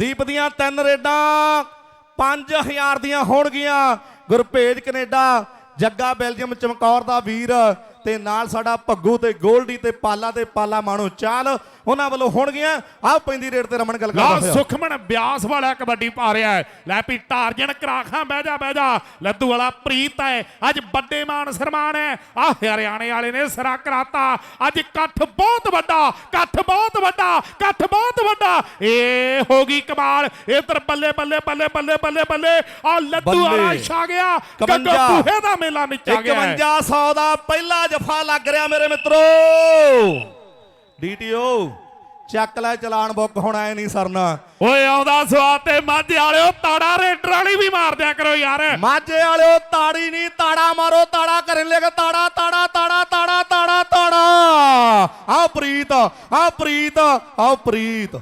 ਦੀਪ ਦੀਆਂ ਤਿੰਨ ਰੇਡਾਂ 5000 ਦੀਆਂ ਹੋਣਗੀਆਂ। ਗੁਰਪੇਜ ਕੈਨੇਡਾ, ਜੱਗਾ ਬੈਲਜੀਅਮ ਚਮਕੌਰ ਦਾ ਵੀਰ ਤੇ ਨਾਲ ਸਾਡਾ ਭੱਗੂ ਤੇ ਗੋਲਡੀ ਤੇ ਪਾਲਾ ਤੇ ਪਾਲਾ ਮਾਣੋ ਚਾਲ। ਉਹਨਾਂ ਵੱਲੋਂ ਹੋਣਗੀਆਂ। ਆਹ ਪੈਂਦੀ ਰੇਡ ਤੇ ਰਮਨ ਗੱਲ ਕਰਦਾ ਹੋਇਆ। ਸੁਖਮਨ ਬਿਆਸ ਵਾਲਾ ਕਬੱਡੀ ਪਾ ਰਿਹਾ ਹੈ। ਲੈ ਵੀ ਟਾਰਜਨ ਕਰਾਖਾਂ ਬਹਿ ਜਾ ਬਹਿ ਜਾ। ਲੱਦੂ ਵਾਲਾ ਪ੍ਰੀਤ ਹੈ। ਅੱਜ ਵੱਡੇ ਮਾਨ ਸਨਮਾਨ ਹੈ। ਆ ਹਰਿਆਣੇ ਵਾਲੇ ਨੇ ਸਿਰਾ ਕਰਾਤਾ। ਅੱਜ ਇਕੱਠ ਬਹੁਤ ਵੱਡਾ ਇਕੱਠ ਬਹੁਤ ਵੱਡਾ ਇਕੱਠ ਬਹੁਤ ਵੱਡਾ। ਏ ਹੋ ਗਈ ਕਮਾਲ। ਇਧਰ ਬੱਲੇ ਬੱਲੇ ਬੱਲੇ ਬੱਲੇ ਬੱਲੇ ਬੱਲੇ। ਆ ਲੱਦੂ ਵਾਲਾ ਬੱਲੇ। ਛਾ ਗਿਆ। ਗੱਗਾ 51 ਬੂਹੇ ਦਾ ਮੇਲਾ ਮਿਚਾ ਗਿਆ ਹੈ। 5100 ਦਾ ਪਹਿਲਾ ਜਫਾ ਲੱਗ ਰਿਹਾ ਮੇਰੇ ਮਿੱਤਰੋ। ਡੀਟੀਓ ਚੱਕ ਲੈ ਚਲਾਨ ਬੁੱਕ ਹੋਣਾ ਐ ਨਹੀਂ ਸਰਨਾ। ਓਏ ਆਉਂਦਾ ਸਵਾਦ ਤੇ ਮਾਝੇ ਵਾਲਿਓ ਤਾੜਾ ਰੇਡਰ ਵਾਲੀ ਵੀ ਮਾਰ ਦਿਆ ਕਰੋ ਯਾਰ। ਮਾਝੇ ਵਾਲਿਓ ਤਾੜੀ ਨਹੀਂ ਤਾੜਾ ਮਾਰੋ ਤਾੜਾ ਕਰਨ ਲੈ ਕੇ ਤਾੜਾ ਤਾੜਾ ਤਾੜਾ ਤਾੜਾ ਤਾੜਾ ਤਾੜਾ। ਆ ਪ੍ਰੀਤ ਆ ਪ੍ਰੀਤ ਆ ਪ੍ਰੀਤ।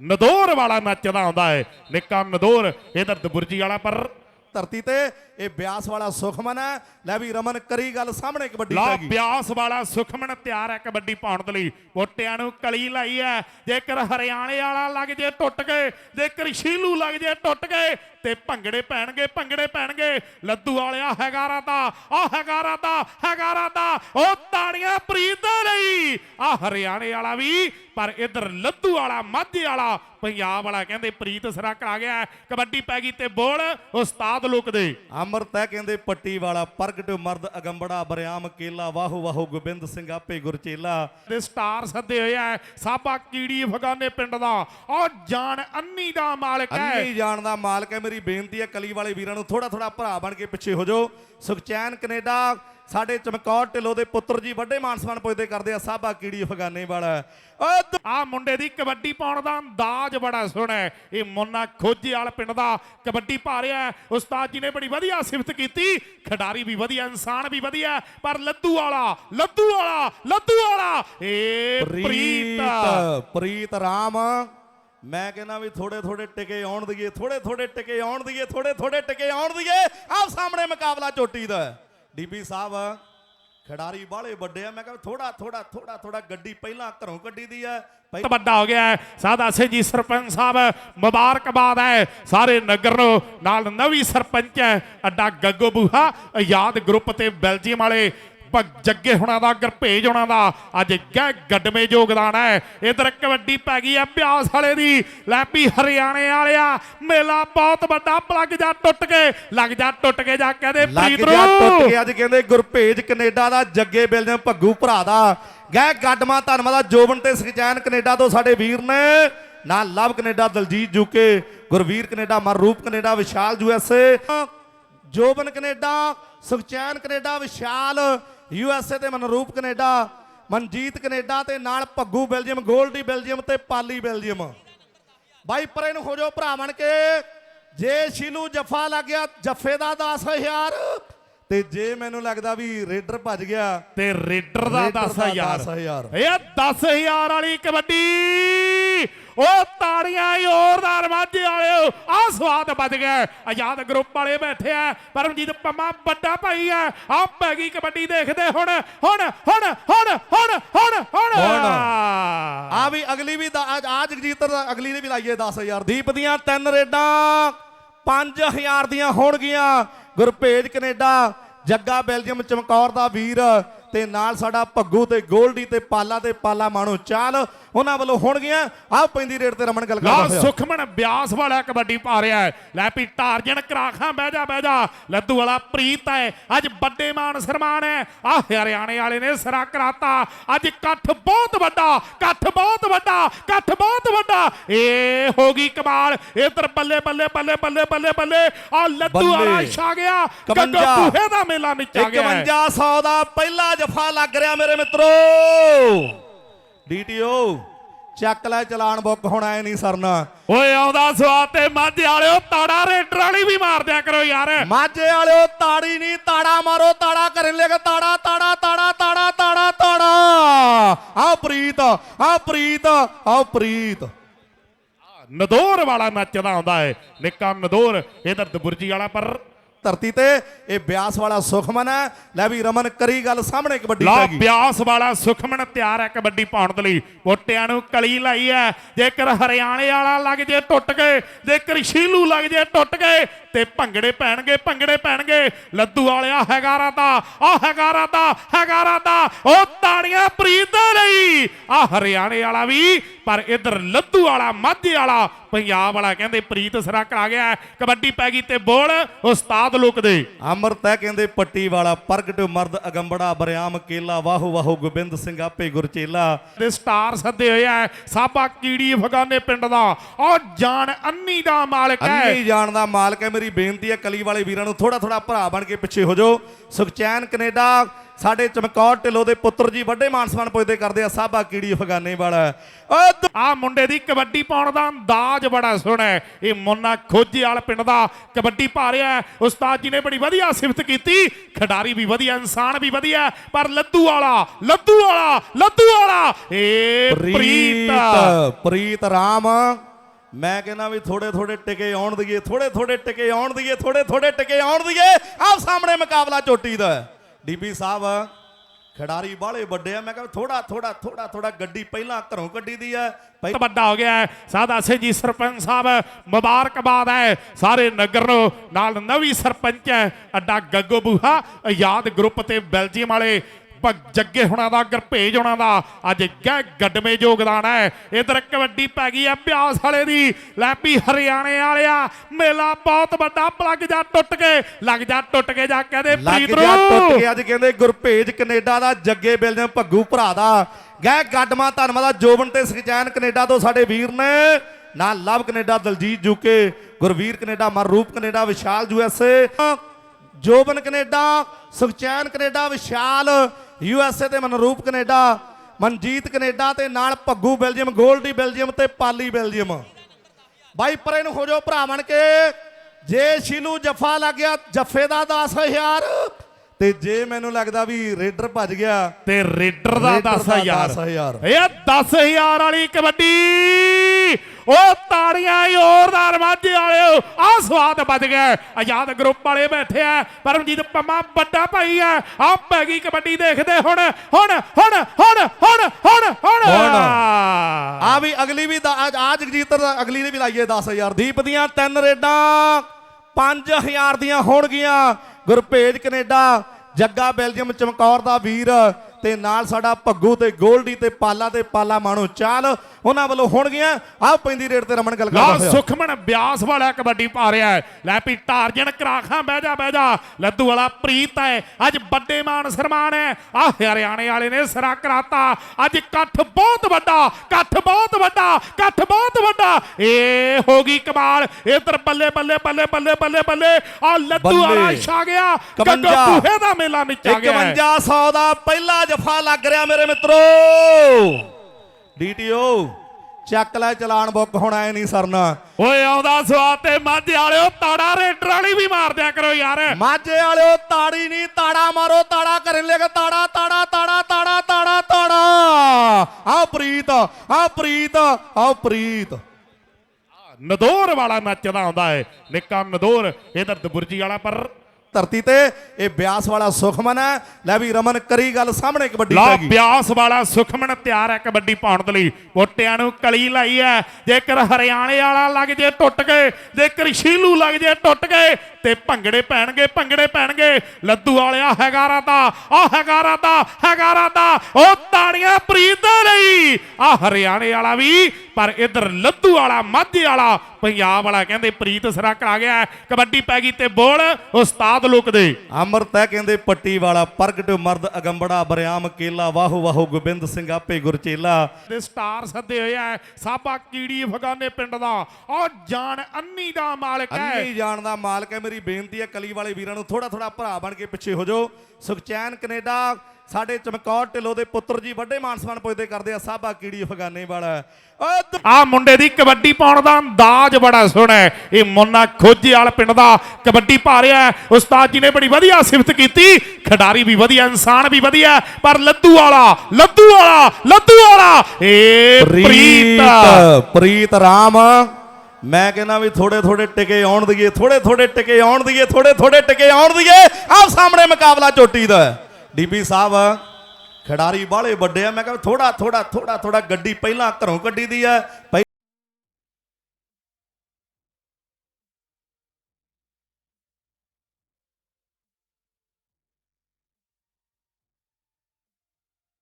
ਨਦੌਰ ਵਾਲਾ ਨੱਚਦਾ ਆਉਂਦਾ ਹੈ ਨਿੱਕਾ ਨਦੌਰ ਇਧਰ ਦਬੁਰਜੀ ਵਾਲਾ ਪਰ ਧਰਤੀ ਤੇ ਇਹ ਬਿਆਸ ਵਾਲਾ ਸੁਖਮਨ ਹੈ। ਲੈ ਵੀ ਰਮਨ ਕਰੀ ਗੱਲ ਸਾਹਮਣੇ ਕਬੱਡੀ ਲਾ ਪੈ ਗਈ। ਬਿਆਸ ਵਾਲਾ ਸੁਖਮਨ ਤਿਆਰ ਹੈ ਕਬੱਡੀ ਪਾਉਣ ਦੇ ਲਈ। ਮੋਟਿਆਂ ਨੂੰ ਕਲੀ ਲਾਈ ਹੈ। ਜੇਕਰ ਹਰਿਆਣੇ ਵਾਲਾ ਲੱਗ ਜੇ ਟੁੱਟ ਗਏ ਜੇਕਰ ਸ਼ੀਲੂ ਲੱਗ ਜੇ ਟੁੱਟ ਗਏ ਤੇ ਭੰਗੜੇ ਪੈਣਗੇ ਭੰਗੜੇ ਪੈਣਗੇ। ਲੱਦੂ ਵਾਲਿਆ ਹੈਗਾਰਾ ਦਾ ਆ ਹੈਗਾਰਾ ਦਾ ਹੈਗਾਰਾ ਦਾ ਉਹ ਤਾੜੀਆਂ ਪ੍ਰੀਤ ਦੇ ਲਈ। ਆ ਹਰਿਆਣੇ ਵਾਲਾ ਵੀ ਪਰ ਇਧਰ ਲੱਦੂ ਵਾਲਾ ਮਾਝੇ ਵਾਲਾ ਪੰਜਾਬ ਵਾਲਾ ਕਹਿੰਦੇ ਪ੍ਰੀਤ ਸਿਰਾ ਕਰਾ ਗਿਆ। ਕਬੱਡੀ ਪੈ ਗਈ ਤੇ ਬੋਲ ਉਸਤਾਦ ਲੁਕਦੇ ਅਮਰਤ ਹੈ ਕਹਿੰਦੇ ਪੱਟੀ ਵਾਲਾ ਪ੍ਰਗਟ ਮਰਦ ਅਗੰਬੜਾ ਬਰਿਆਮ ਕੇਲਾ ਵਾਹੂ ਵਾਹੂ ਗੋਬਿੰਦ ਸਿੰਘ ਆਪੇ ਗੁਰਚੇਲਾ ਦੇ ਸਟਾਰ ਸੱਦੇ ਹੋਏ ਆ ਸਾਬਾ ਕੀੜੀ ਫਗਾਨੇ ਪਿੰਡ ਦਾ। ਉਹ ਜਾਨ ਅੰਨੀ ਦਾ ਮਾਲਕ ਹੈ। ਅੰਨੀ ਜਾਣ ਦਾ ਮਾਲਕ ਹੈ ਮੇਰੀ ਬੇਨਤੀ ਹੈ ਕਲੀ ਵਾਲੇ ਵੀਰਾਂ ਨੂੰ ਥੋੜਾ ਥੋੜਾ ਭਰਾ ਬਣ ਕੇ ਪਿੱਛੇ ਹੋ ਜਾਓ। ਸੁਖਚੈਨ ਕੈਨੇਡਾ ਸਾਡੇ ਚਮਕੌਰ ਢਿੱਲੋਂ ਦੇ ਪੁੱਤਰ ਜੀ ਵੱਡੇ ਮਾਨ ਸਨਮਾਨ ਪੁੱਜਦੇ ਕਰਦੇ ਆ ਸਾਬਾ ਕੀੜੀ ਅਫਗਾਨੇ ਵਾਲਾ। ਓ ਆ ਮੁੰਡੇ ਦੀ ਕਬੱਡੀ ਪਾਉਣ ਦਾ ਅੰਦਾਜ਼ ਬੜਾ ਸੋਹਣਾ ਇਹ ਮੁੰਨਾ ਖੋਜੇ ਵਾਲ ਪਿੰਡ ਦਾ ਕਬੱਡੀ ਪਾ ਰਿਹਾ ਹੈ। ਉਸਤਾਦ ਜੀ ਨੇ ਬੜੀ ਵਧੀਆ ਸਿਫਤ ਕੀਤੀ। ਖਿਡਾਰੀ ਵੀ ਵਧੀਆ ਇਨਸਾਨ ਵੀ ਵਧੀਆ ਪਰ ਲੱਦੂ ਵਾਲਾ ਲੱਦੂ ਵਾਲਾ ਲੱਦੂ ਵਾਲਾ ਏ ਪ੍ਰੀਤ ਪ੍ਰੀਤ। ਪ੍ਰੀਤ ਰਾਮ ਮੈਂ ਕਹਿੰਦਾ ਵੀ ਥੋੜੇ ਥੋੜੇ ਟਿਕੇ ਆਉਣ ਦਈਏ ਥੋੜੇ ਥੋੜੇ ਟਿਕੇ ਆਉਣ ਦਈਏ ਥੋੜੇ ਥੋੜੇ ਟਿਕੇ ਆਉਣ ਦਈਏ ਆਹ ਸਾਹਮਣੇ ਮੁਕਾਬਲਾ ਚੋਟੀ ਦਾ ਡੀਪੀ ਸਾਹਿਬ, ਖਿਡਾਰੀ ਬਾਹਲੇ ਵੱਡੇ ਆ। ਮੈਂ ਕਿਹਾ ਥੋੜਾ ਥੋੜਾ ਥੋੜਾ ਥੋੜਾ ਗੱਡੀ ਪਹਿਲਾਂ ਘਰੋਂ ਕੱਢੀ ਦੀ ਹੈ ਪਹਿ- ਵੱਡਾ ਹੋ ਗਿਆ ਹੈ। ਸਾਦਾ ਸਿੰਘ ਜੀ, ਸਰਪੰਚ ਸਾਹਿਬ, ਮੁਬਾਰਕਬਾਦ ਹੈ। ਸਾਰੇ ਨਗਰ ਨੂੰ ਨਾਲ ਨਵੀਂ ਸਰਪੰਚ ਹੈ। ਅੱਡਾ ਗੱਗੋ ਬੂਹਾ, ਆਜ਼ਾਦ ਗਰੁੱਪ ਤੇ ਬੈਲਜੀਅਮ ਵਾਲੇ ਪ- ਜੱਗੇ ਹੁਣਾਂ ਦਾ ਗਰਭੇਜ ਹੁਣਾਂ ਦਾ। ਅੱਜ ਗਹਿ ਗੱਡਵੇਂ ਯੋਗਦਾਨ ਹੈ। ਇਧਰ ਕਬੱਡੀ ਪੈ ਗਈ ਹੈ ਬਿਆਸ ਵਾਲੇ ਦੀ। ਲੈਪੀ ਹਰਿਆਣੇ ਵਾਲਿਆ ਮੇਲਾ ਬਹੁਤ ਵੱਡਾ ਲੱਗ ਜਾ ਟੁੱਟ ਕੇ ਲੱਗ ਜਾ ਟੁੱਟ ਕੇ ਜਾ ਕਹਿੰਦੇ ਲੱਗ ਪ੍ਰੀਤ ਜਾ ਟੁੱਟ ਨੂੰ ਗਿਆ ਅੱਜ ਕਹਿੰਦੇ ਗੁਰਭੇਜ ਕੈਨੇਡਾ ਦਾ ਜੱਗੇ ਬਿਲਦੇ ਭੱਗੂ ਭਰਾ ਦਾ। ਗਹਿ ਗੱਡਮਾ ਧੰਨਵਾਦ ਆ ਜੋਬਨ ਤੇ ਸੁਖਚੈਨ ਕੈਨੇਡਾ ਤੋਂ ਸਾਡੇ ਵੀਰ ਨੇ। ਨਾਲ Lav Canada Daljit UK Gurvir Canada Manroop Canada Vishal USA Joban Canada Sukhchain Canada Vishal. USA ਤੇ ਮਨਰੂਪ ਕੈਨੇਡਾ ਮਨਜੀਤ ਕੈਨੇਡਾ ਤੇ ਨਾਲ ਭੱਗੂ ਬੈਲਜੀਅਮ ਗੋਲਡੀ ਬੈਲਜੀਅਮ ਤੇ ਪਾਲੀ ਬੈਲਜੀਅਮ। ਬਾਈ ਪਰੇ ਨੂੰ ਹੋ ਜਾਓ ਭਰਾ ਬਣ ਕੇ। ਜੇ ਸ਼ੀਲੂ ਜੱਫਾ ਲੱਗ ਗਿਆ ਜੱਫੇ ਦਾ 10000 ਤੇ ਜੇ ਮੈਨੂੰ ਲੱਗਦਾ ਵੀ ਰੇਡਰ ਭੱਜ ਗਿਆ ਤੇ ਰੇਡਰ ਦਾ ਰੇਡਰ ਦਾ 10000 10,000 ਇਹ 10000 ਵਾਲੀ ਕਬੱਡੀ। ਉਹ ਤਾੜੀਆਂ ਹੀ ਔਰਦਾਰ ਮਾਝੇ ਵਾਲਿਓ। ਆ ਸਵਾਦ ਵੱਜ ਗਿਆ। ਆਜ਼ਾਦ ਗਰੁੱਪ ਵਾਲੇ ਬੈਠੇ ਆ। ਪਰਮਜੀਤ ਪੰਮਾ ਵੱਡਾ ਭਾਈ ਆ। ਆ ਪੈ ਗਈ ਕਬੱਡੀ ਦੇਖਦੇ ਹੁਣ ਹੁਣ ਹੁਣ ਹੁਣ ਹੁਣ ਹੁਣ ਹੁਣ। ਆ ਵੀ ਅਗਲੀ ਵੀ ਅੱਜ ਆ ਜਗਜੀਤ ਅਗਲੀ ਨੇ ਵੀ ਲਾਈਏ 10000 ਦੀਪ ਦੀਆਂ ਤਿੰਨ ਰੇਡਾਂ 5000 ਦੀਆਂ ਹੋਣਗੀਆਂ। ਗੁਰਪੇਜ ਕੈਨੇਡਾ, ਜੱਗਾ ਬੈਲਜੀਅਮ ਚਮਕੌਰ ਦਾ ਵੀਰ ਤੇ ਨਾਲ ਸਾਡਾ ਭੱਗੂ ਤੇ ਗੋਲਡੀ ਤੇ ਪਾਲਾ ਤੇ ਪਾਲਾ ਮਾਣੋ ਚਾਲ। ਉਹਨਾਂ ਵੱਲੋਂ ਹੋਣਗੀਆਂ। ਆਹ ਪੈਂਦੀ ਰੇਡ ਤੇ ਰਮਨ ਗੱਲ ਕਰਦਾ ਹੋਇਆ। ਸੁਖਮਨ ਬਿਆਸ ਵਾਲਾ ਕਬੱਡੀ ਪਾ ਰਿਹਾ ਹੈ। ਲੈ ਵੀ ਟਾਰਜਨ ਕਰਾਖਾਂ ਬਹਿ ਜਾ ਬਹਿ ਜਾ। ਲੱਦੂ ਵਾਲਾ ਪ੍ਰੀਤ ਹੈ। ਅੱਜ ਵੱਡੇ ਮਾਨ ਸਨਮਾਨ ਹੈ। ਆ ਹਰਿਆਣੇ ਵਾਲੇ ਨੇ ਸਿਰਾ ਕਰਾਤਾ। ਅੱਜ ਇਕੱਠ ਬਹੁਤ ਵੱਡਾ ਇਕੱਠ ਬਹੁਤ ਵੱਡਾ ਇਕੱਠ ਬਹੁਤ ਵੱਡਾ। ਏ ਹੋ ਗਈ ਕਮਾਲ। ਇਧਰ ਬੱਲੇ ਬੱਲੇ ਬੱਲੇ ਬੱਲੇ ਬੱਲੇ ਬੱਲੇ। ਆ ਲੱਦੂ ਬੱਲੇ। ਵਾਲਾ ਛਾ ਗਿਆ। ਗੱਗਾ 51 ਬੂਹੇ ਦਾ ਮੇਲਾ ਮਿਚਾ ਗਿਆ ਹੈ। 5100 ਦਾ ਪਹਿਲਾ ਜਫਾ ਲੱਗ ਰਿਹਾ ਮੇਰੇ ਮਿੱਤਰੋ। ਡੀਟੀਓ ਚੱਕ ਲੈ ਚਲਾਨ ਬੁੱਕ ਹੋਣਾ ਐ ਨਹੀਂ ਸਰਨਾ। ਓਏ ਆਉਂਦਾ ਸਵਾਦ ਤੇ ਮਾਝੇ ਵਾਲਿਓ ਤਾੜਾ ਰੇਡਰ ਵਾਲੀ ਵੀ ਮਾਰ ਦਿਆ ਕਰੋ ਯਾਰ। ਮਾਝੇ ਵਾਲਿਓ ਤਾੜੀ ਨਹੀਂ ਤਾੜਾ ਮਾਰੋ ਤਾੜਾ ਕਰਨ ਲੈ ਕੇ ਤਾੜਾ ਤਾੜਾ ਤਾੜਾ ਤਾੜਾ ਤਾੜਾ ਤਾੜਾ। ਆ ਪ੍ਰੀਤ ਆ ਪ੍ਰੀਤ ਆ ਪ੍ਰੀਤ। ਨਦੌਰ ਵਾਲਾ ਨੱਚਦਾ ਆਉਂਦਾ ਹੈ ਨਿੱਕਾ ਨਦੌਰ ਇਧਰ ਦਬੁਰਜੀ ਵਾਲਾ ਪਰ ਧਰਤੀ ਤੇ ਇਹ ਬਿਆਸ ਵਾਲਾ ਸੁਖਮਨ ਹੈ। ਲੈ ਵੀ ਰਮਨ ਕਰੀ ਗੱਲ ਸਾਹਮਣੇ ਕਬੱਡੀ ਲਾ ਗਈ। ਬਿਆਸ ਵਾਲਾ ਸੁਖਮਨ ਤਿਆਰ ਹੈ ਕਬੱਡੀ ਪਾਉਣ ਦੇ ਲਈ। ਮੋਟਿਆਂ ਨੂੰ ਕਲੀ ਲਾਈ ਹੈ। ਜੇਕਰ ਹਰਿਆਣੇ ਵਾਲਾ ਲੱਗ ਜੇ ਟੁੱਟ ਗਏ ਜੇਕਰ ਸ਼ੀਲੂ ਲੱਗ ਜੇ ਟੁੱਟ ਗਏ ਤੇ ਭੰਗੜੇ ਪੈਣਗੇ ਭੰਗੜੇ ਪੈਣਗੇ। ਲੱਦੂ ਵਾਲਿਆ ਹੈਗਾਰਾ ਦਾ ਆ ਹੈਗਾਰਾ ਦਾ ਹੈਗਾਰਾ ਦਾ ਉਹ ਤਾੜੀਆਂ ਪ੍ਰੀਤ ਦੇ ਲਈ। ਆ ਹਰਿਆਣੇ ਵਾਲਾ ਵੀ ਪਰ ਇਧਰ ਲੱਦੂ ਵਾਲਾ ਮਾਝੇ ਵਾਲਾ ਪੰਜਾਬ ਵਾਲਾ ਕਹਿੰਦੇ ਪ੍ਰੀਤ ਸਰਾ ਕਰਾ ਗਿਆ। ਕਬੱਡੀ ਪੈ ਗਈ ਤੇ ਬੋਲ ਉਸਤਾਦ ਲੁਕਦੇ ਅਮਰਤ ਹੈ ਕਹਿੰਦੇ ਪੱਟੀ ਵਾਲਾ ਪ੍ਰਗਟ ਮਰਦ ਅਗੰਬੜਾ ਬਰਿਆਮ ਕੇਲਾ ਵਾਹੂ ਵਾਹੂ ਗੋਬਿੰਦ ਸਿੰਘ ਆਪੇ ਗੁਰਚੇਲਾ ਦੇ ਸਟਾਰ ਸੱਦੇ ਹੋਏ ਆ ਸਾਬਾ ਕੀੜੀ ਫਗਾਨੇ ਪਿੰਡ ਦਾ। ਉਹ ਜਾਨ ਅੰਨੀ ਦਾ ਮਾਲਕ ਹੈ। ਅੰਨੀ ਜਾਣ ਦਾ ਮਾਲਕ ਹੈ ਮੇਰੀ ਬੇਨਤੀ ਹੈ ਕਲੀ ਵਾਲੇ ਵੀਰਾਂ ਨੂੰ ਥੋੜਾ ਥੋੜਾ ਭਰਾ ਬਣ ਕੇ ਪਿੱਛੇ ਹੋ ਜਾਓ। ਸੁਖਚੈਨ ਕੈਨੇਡਾ ਸਾਡੇ ਚਮਕੌਰ ਢਿੱਲੋਂ ਦੇ ਪੁੱਤਰ ਜੀ ਵੱਡੇ ਮਾਨ ਸਨਮਾਨ ਪੁੱਜਦੇ ਕਰਦੇ ਆ ਸਾਬਾ ਕੀੜੀ ਅਫਗਾਨੇ ਵਾਲਾ ਓ ਆ ਮੁੰਡੇ ਦੀ ਕਬੱਡੀ ਪਾਉਣ ਦਾ ਅੰਦਾਜ਼ ਬੜਾ ਸੋਹਣਾ ਹੈ। ਇਹ ਮੁੰਨਾ ਖੋਜੇ ਵਾਲ ਪਿੰਡ ਦਾ ਕਬੱਡੀ ਪਾ ਰਿਹਾ ਹੈ। ਉਸਤਾਦ ਜੀ ਨੇ ਬੜੀ ਵਧੀਆ ਸਿਫਤ ਕੀਤੀ। ਖਿਡਾਰੀ ਵੀ ਵਧੀਆ ਇਨਸਾਨ ਵੀ ਵਧੀਆ ਪਰ ਲੱਦੂ ਵਾਲਾ ਲੱਦੂ ਵਾਲਾ ਲੱਦੂ ਵਾਲਾ ਏ ਪ੍ਰੀਤ ਪ੍ਰੀਤ ਰਾਮ ਮੈਂ ਕਹਿੰਦਾ ਵੀ ਥੋੜੇ ਥੋੜੇ ਟਿਕੇ ਆਉਣ ਦਈਏ ਥੋੜੇ ਥੋੜੇ ਟਿਕੇ ਆਉਣ ਦਈਏ ਥੋੜੇ ਥੋੜੇ ਟਿਕੇ ਆਉਣ ਦਈਏ ਆਹ ਸਾਹਮਣੇ ਮੁਕਾਬਲਾ ਚੋਟੀ ਦਾ ਡੀਪੀ ਸਾਹਿਬ, ਖਿਡਾਰੀ ਬਾਹਲੇ ਵੱਡੇ ਆ। ਮੈਂ ਕਹਿੰਦਾ ਥੋੜਾ ਥੋੜਾ ਥੋੜਾ ਥੋੜਾ ਗੱਡੀ ਪਹਿਲਾਂ ਘਰੋਂ ਕੱਢੀ ਦੀ ਹੈ। ਪਹਿਲਾਂ ਵੱਡਾ ਹੋ ਗਿਆ ਹੈ। ਸਾਦਾ ਸਿੰਘ ਜੀ, ਸਰਪੰਚ ਸਾਹਿਬ, ਮੁਬਾਰਕਬਾਦ ਹੈ। ਸਾਰੇ ਨਗਰ ਨੂੰ ਨਾਲ ਨਵੀਂ ਸਰਪੰਚ ਹੈ। ਅੱਡਾ ਗੱਗੋ ਬੂਹਾ, ਆਜ਼ਾਦ ਗਰੁੱਪ ਤੇ ਬੈਲਜੀਅਮ ਵਾਲੇ ਪ- ਜੱਗੇ ਹੁਣਾਂ ਦਾ ਗਰਭੇਜ ਹੁਣਾਂ ਦਾ। ਅੱਜ ਗਹਿ ਗੱਡਵੇਂ ਯੋਗਦਾਨ ਹੈ। ਇਧਰ ਕਬੱਡੀ ਪੈ ਗਈ ਆ ਬਿਆਸ ਵਾਲੇ ਦੀ। ਲੈਪੀ ਹਰਿਆਣੇ ਵਾਲਿਆ ਮੇਲਾ ਬਹੁਤ ਵੱਡਾ ਲੱਗ ਜਾ ਟੁੱਟ ਕੇ ਲੱਗ ਜਾ ਟੁੱਟ ਕੇ ਜਾ ਕਹਿੰਦੇ ਲੱਗ ਪ੍ਰੀਤ ਜਾ ਟੁੱਟ ਨੂੰ ਗਿਆ ਅੱਜ ਕਹਿੰਦੇ ਗੁਰਭੇਜ ਕੈਨੇਡਾ ਦਾ ਜੱਗੇ ਬਿਲਦੇ ਭੱਗੂ ਭਰਾ ਦਾ। ਗਹਿ ਗੱਡਮਾ ਧੰਨਵਾਦ ਆ ਜੋਬਨ ਤੇ ਸੁਖਚੈਨ ਕੈਨੇਡਾ ਤੋਂ ਸਾਡੇ ਵੀਰ ਨੇ। ਨਾਲ Lav Canada Daljit UK Gurvir Canada Manroop Canada Vishal USA Joban Canada Sukhchain Canada Vishal. U S A ਤੇ ਮਨਰੂਪ ਕੈਨੇਡਾ ਮਨਜੀਤ ਕੈਨੇਡਾ ਤੇ ਨਾਲ ਭੱਗੂ ਬੈਲਜੀਅਮ, ਗੋਲਡੀ ਬੈਲਜੀਅਮ ਤੇ ਪਾਲੀ ਬੈਲਜੀਅਮ। ਬਾਈ ਪਰੇ ਨੂੰ ਹੋ ਜਾਓ ਭਰਾ ਬਣ ਕੇ, ਜੇ ਸ਼ੀਲੂ ਜੱਫਾ ਲੱਗ ਗਿਆ, ਜੱਫੇ ਦਾ 10000 ਤੇ ਜੇ ਮੈਨੂੰ ਲੱਗਦਾ ਵੀ ਰੇਡਰ ਭੱਜ ਗਿਆ ਤੇ ਰੇਡਰ ਦਾ 10000 ਇਹ 10000 ਵਾਲੀ ਕਬੱਡੀ। ਉਹ ਤਾੜੀਆਂ ਜ਼ੋਰਦਾਰ ਵਾਜੇ ਵਾਲਿਓ। ਆ ਸਵਾਦ ਵੱਜ ਗਿਆ। ਆਜ਼ਾਦ ਗਰੁੱਪ ਵਾਲੇ ਬੈਠੇ ਆ। ਪਰਮਜੀਤ ਪੰਮਾ ਵੱਡਾ ਭਾਈ ਆ। ਆ ਪੈ ਗਈ ਕਬੱਡੀ ਦੇਖਦੇ ਹੁਣ ਹੁਣ ਹੁਣ ਹੁਣ ਹੁਣ ਹੁਣ ਹੁਣ। ਆ ਵੀ ਅਗਲੀ ਵੀ ਆ ਜਗਜੀਤਰ ਅਗਲੀ ਨੇ ਵੀ ਲਾਈਏ 10000 ਦੀਪ ਦੀਆਂ ਤਿੰਨ ਰੇਡਾਂ। 5000 ਦੀਆਂ ਹੋਣਗੀਆਂ। ਗੁਰਭੇਜ ਕੈਨੇਡਾ, ਜੱਗਾ ਬੈਲਜੀਅਮ ਚਮਕੌਰ ਦਾ ਵੀਰ ਤੇ ਨਾਲ ਸਾਡਾ ਭੱਗੂ ਤੇ ਗੋਲਡੀ ਤੇ ਪਾਲਾ ਤੇ ਪਾਲਾ ਮਾਣੋ ਚਾਲ ਉਹਨਾਂ ਵੱਲੋਂ ਹੋਣਗੀਆਂ। ਆ ਪੈਂਦੀ ਰੇਡ ਤੇ ਰਮਨ ਗੱਲ ਕਰਦਾ ਲਾ ਹੋਇਆ। ਸੁਖਮਨ ਬਿਆਸ ਵਾਲਾ ਕਬੱਡੀ ਪਾ ਰਿਹਾ ਹੈ। ਲੈ ਪੀ ਟਾਰਜਨ ਕਰਾਖਾਂ ਬਹਿ ਜਾ ਬਹਿ ਜਾ। ਲੱਦੂ ਵਾਲਾ ਪ੍ਰੀਤ ਹੈ। ਅੱਜ ਵੱਡੇ ਮਾਨ ਸਨਮਾਨ ਹੈ। ਆ ਹਰਿਆਣੇ ਵਾਲੇ ਨੇ ਸਿਰਾ ਕਰਾਤਾ। ਅੱਜ ਇਕੱਠ ਬਹੁਤ ਵੱਡਾ ਇਕੱਠ ਬਹੁਤ ਵੱਡਾ ਇਕੱਠ ਬਹੁਤ ਵੱਡਾ। ਏ ਹੋ ਗਈ ਕਮਾਲ। ਇਧਰ ਬੱਲੇ ਬੱਲੇ ਬੱਲੇ ਬੱਲੇ ਬੱਲੇ ਬੱਲੇ। ਆ ਲੱਦੂ ਬੱਲੇ। ਵਾਲਾ ਛਾ ਗਿਆ। ਗੱਗੋ 51 ਬੂਹੇ ਦਾ ਮੇਲਾ ਮਿਚਾ ਗਿਆ ਹੈ। 5100 ਦਾ ਪਹਿਲਾ ਜਫਾ ਲੱਗ ਰਿਹਾ ਮੇਰੇ ਮਿੱਤਰੋ। ਡੀਟੀਓ ਚੱਕ ਲੈ ਚਲਾਨ ਬੁੱਕ ਹੋਣਾ ਐ ਨਹੀਂ ਸਰਨਾ। ਓਏ ਆਉਂਦਾ ਸਵਾਦ ਤੇ ਮਾਝੇ ਵਾਲਿਓ ਤਾੜਾ ਰੇਡਰ ਵਾਲੀ ਵੀ ਮਾਰ ਦਿਆ ਕਰੋ ਯਾਰ। ਮਾਝੇ ਵਾਲਿਓ ਤਾੜੀ ਨਹੀਂ ਤਾੜਾ ਮਾਰੋ ਤਾੜਾ ਕਰਨ ਲੈ ਕੇ ਤਾੜਾ ਤਾੜਾ ਤਾੜਾ ਤਾੜਾ ਤਾੜਾ ਤਾੜਾ। ਆ ਪ੍ਰੀਤ ਆ ਪ੍ਰੀਤ ਆ ਪ੍ਰੀਤ। ਨਦੌਰ ਵਾਲਾ ਨੱਚਦਾ ਆਉਂਦਾ ਹੈ ਨਿੱਕਾ ਨਦੌਰ ਇਧਰ ਦਬੁਰਜੀ ਵਾਲਾ ਪਰ ਧਰਤੀ ਤੇ ਇਹ ਬਿਆਸ ਵਾਲਾ ਸੁਖਮਨ ਹੈ। ਲੈ ਵੀ ਰਮਨ ਕਰੀ ਗੱਲ ਸਾਹਮਣੇ ਕਬੱਡੀ ਲਾ ਗਈ। ਬਿਆਸ ਵਾਲਾ ਸੁਖਮਨ ਤਿਆਰ ਹੈ ਕਬੱਡੀ ਪਾਉਣ ਦੇ ਲਈ। ਮੋਟਿਆਂ ਨੂੰ ਕਲੀ ਲਾਈ ਹੈ। ਜੇਕਰ ਹਰਿਆਣੇ ਵਾਲਾ ਲੱਗ ਜੇ ਟੁੱਟ ਗਏ। ਜੇਕਰ ਸ਼ੀਲੂ ਲੱਗ ਜੇ ਟੁੱਟ ਗਏ। ਤੇ ਭੰਗੜੇ ਪੈਣਗੇ ਭੰਗੜੇ ਪੈਣਗੇ। ਲੱਦੂ ਵਾਲਿਆ ਹੈਗਾਰਾ ਦਾ ਆ ਹੈਗਾਰਾ ਦਾ ਹੈਗਾਰਾ ਦਾ ਉਹ ਤਾੜੀਆਂ ਪ੍ਰੀਤ ਦੇ ਲਈ। ਆ ਹਰਿਆਣੇ ਵਾਲਾ ਵੀ ਪਰ ਇਧਰ ਲੱਦੂ ਵਾਲਾ ਮਾਝੇ ਵਾਲਾ ਪੰਜਾਬ ਵਾਲਾ ਕਹਿੰਦੇ ਪ੍ਰੀਤ ਸਰਾ ਕਰਾ ਗਿਆ। ਕਬੱਡੀ ਪੈ ਗਈ ਤੇ ਬੋਲ ਉਸਤਾਦ ਲੁਕਦੇ ਅਮਰਤ ਹੈ ਕਹਿੰਦੇ ਪੱਟੀ ਵਾਲਾ ਪ੍ਰਗਟ ਮਰਦ ਅਗੰਬੜਾ ਬਰਿਆਮ ਕੇਲਾ ਵਾਹੂ ਵਾਹੂ ਗੋਬਿੰਦ ਸਿੰਘ ਆਪੇ ਗੁਰਚੇਲਾ ਦੇ ਸਟਾਰ ਸੱਦੇ ਹੋਏ ਆ ਸਾਬਾ ਕੀੜੀ ਫਗਾਨੇ ਪਿੰਡ ਦਾ। ਉਹ ਜਾਨ ਅੰਨੀ ਦਾ ਮਾਲਕ ਹੈ। ਅੰਨੀ ਜਾਣ ਦਾ ਮਾਲਕ ਹੈ ਮੇਰੀ ਬੇਨਤੀ ਹੈ ਕਲੀ ਵਾਲੇ ਵੀਰਾਂ ਨੂੰ ਥੋੜਾ ਥੋੜਾ ਭਰਾ ਬਣ ਕੇ ਪਿੱਛੇ ਹੋ ਜਾਓ। ਸੁਖਚੈਨ ਕੈਨੇਡਾ ਸਾਡੇ ਚਮਕੌਰ ਢਿੱਲੋਂ ਦੇ ਪੁੱਤਰ ਜੀ ਵੱਡੇ ਮਾਨ ਸਨਮਾਨ ਪੁੱਜਦੇ ਕਰਦੇ ਆ ਸਾਬਾ ਕੀੜੀ ਅਫਗਾਨੇ ਵਾਲਾ ਆ ਮੁੰਡੇ ਦੀ ਕਬੱਡੀ ਪਾਉਣ ਦਾ ਅੰਦਾਜ਼ ਬੜਾ ਸੋਹਣਾ ਹੈ। ਇਹ ਮੁੰਨਾ ਖੋਜੇ ਵਾਲ ਪਿੰਡ ਦਾ ਕਬੱਡੀ ਪਾ ਰਿਹਾ ਹੈ। ਉਸਤਾਦ ਜੀ ਨੇ ਬੜੀ ਵਧੀਆ ਸਿਫਤ ਕੀਤੀ। ਖਿਡਾਰੀ ਵੀ ਵਧੀਆ ਇਨਸਾਨ ਵੀ ਵਧੀਆ ਪਰ ਲੱਦੂ ਵਾਲਾ ਲੱਦੂ ਵਾਲਾ ਲੱਦੂ ਵਾਲਾ ਏ ਪ੍ਰੀਤ ਪ੍ਰੀਤ ਰਾਮ। ਮੈਂ ਕਹਿੰਦਾ ਵੀ ਥੋੜੇ ਥੋੜੇ ਟਿਕੇ ਆਉਣ ਦਈਏ ਥੋੜੇ ਥੋੜੇ ਟਿਕੇ ਆਉਣ ਦਈਏ ਥੋੜੇ ਥੋੜੇ ਟਿਕੇ ਆਉਣ ਦਈਏ ਆਪ ਸਾਹਮਣੇ ਮੁਕਾਬਲਾ ਚੋਟੀ ਦਾ ਡੀਪੀ ਸਾਹਿਬ, ਖਿਡਾਰੀ ਬਾਹਲੇ ਵੱਡੇ ਆ। ਮੈਂ ਕਹਿੰਦਾ ਥੋੜਾ ਥੋੜਾ ਥੋੜਾ ਥੋੜਾ ਗੱਡੀ ਪਹਿਲਾਂ ਘਰੋਂ ਕੱਢੀ ਦੀ ਆ